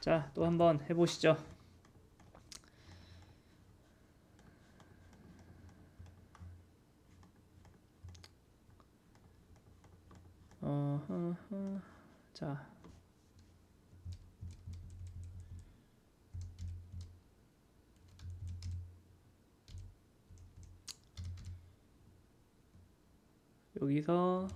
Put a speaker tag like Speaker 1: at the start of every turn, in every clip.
Speaker 1: 자, 또 한번 해보시죠. 어허허. 자, 여기서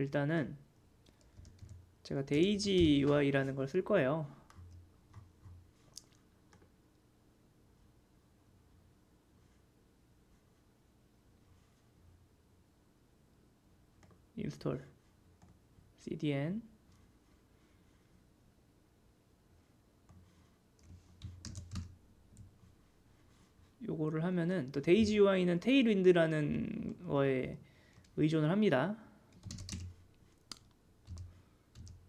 Speaker 1: 일단은 제가 데이지 UI라는 걸 쓸 거예요. 인스톨 cdn 요거를 하면은 또 데이지 UI는 테일윈드라는 거에 의존을 합니다.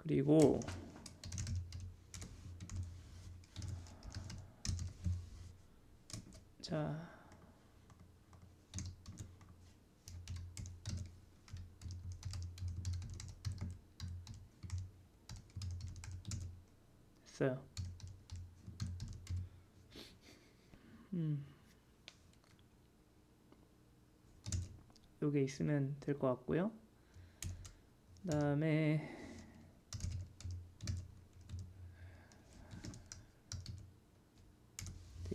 Speaker 1: 그리고 자 됐어요. 음. 요게 있으면 될 것 같고요. 그다음에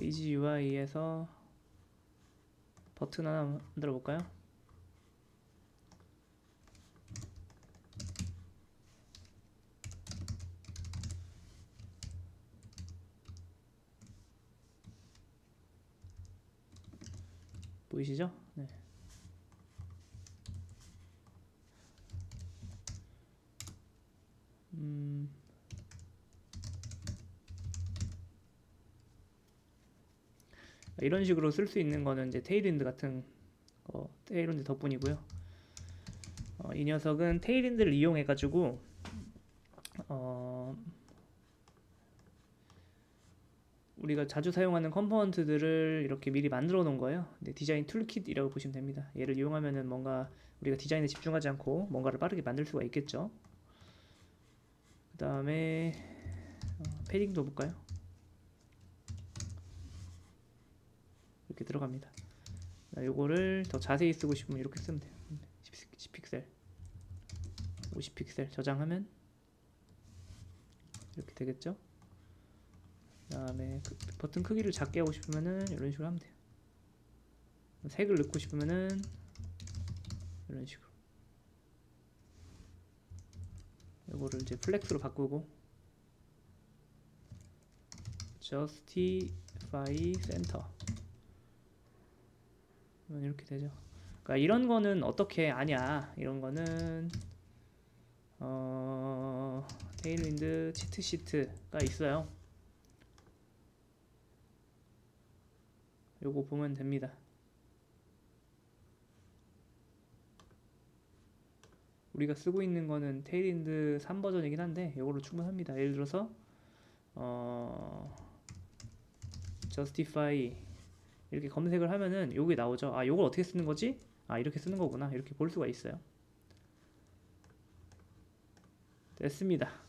Speaker 1: 이지 UI에서 버튼 하나 만들어 볼까요? 보이시죠? 네. 음. 이런 식으로 쓸 수 있는 거는 이제 테일윈드 같은 거 테일윈드 덕분이고요. 어, 이 녀석은 테일윈드를 이용해 가지고 어, 우리가 자주 사용하는 컴포넌트들을 이렇게 미리 만들어 놓은 거예요. 네, 디자인 툴킷이라고 보시면 됩니다. 얘를 이용하면은 뭔가 우리가 디자인에 집중하지 않고 뭔가를 빠르게 만들 수가 있겠죠. 그 다음에 어, 패딩도 볼까요? 이렇게 들어갑니다. 자, 요거를 더 자세히 쓰고 싶으면 이렇게 쓰면 돼요. 10, 픽셀, 50 픽셀 저장하면 이렇게 되겠죠? 그 다음에 그 버튼 크기를 작게 하고 싶으면은 이런 식으로 하면 돼요. 색을 넣고 싶으면은 이런 식으로. 이거를 이제 플렉스로 바꾸고 justify center 이렇게 되죠. 그러니까 이런 거는 어떻게 아냐? 이런 거는 어 테일윈드 치트 시트가 있어요. 요거 보면 됩니다. 우리가 쓰고 있는 거는 테일윈드 3 버전이긴 한데 요걸로 충분합니다. 예를 들어서 어 justify 이렇게 검색을 하면은 요게 나오죠. 아, 요걸 어떻게 쓰는 거지? 아, 이렇게 쓰는 거구나. 이렇게 볼 수가 있어요. 됐습니다.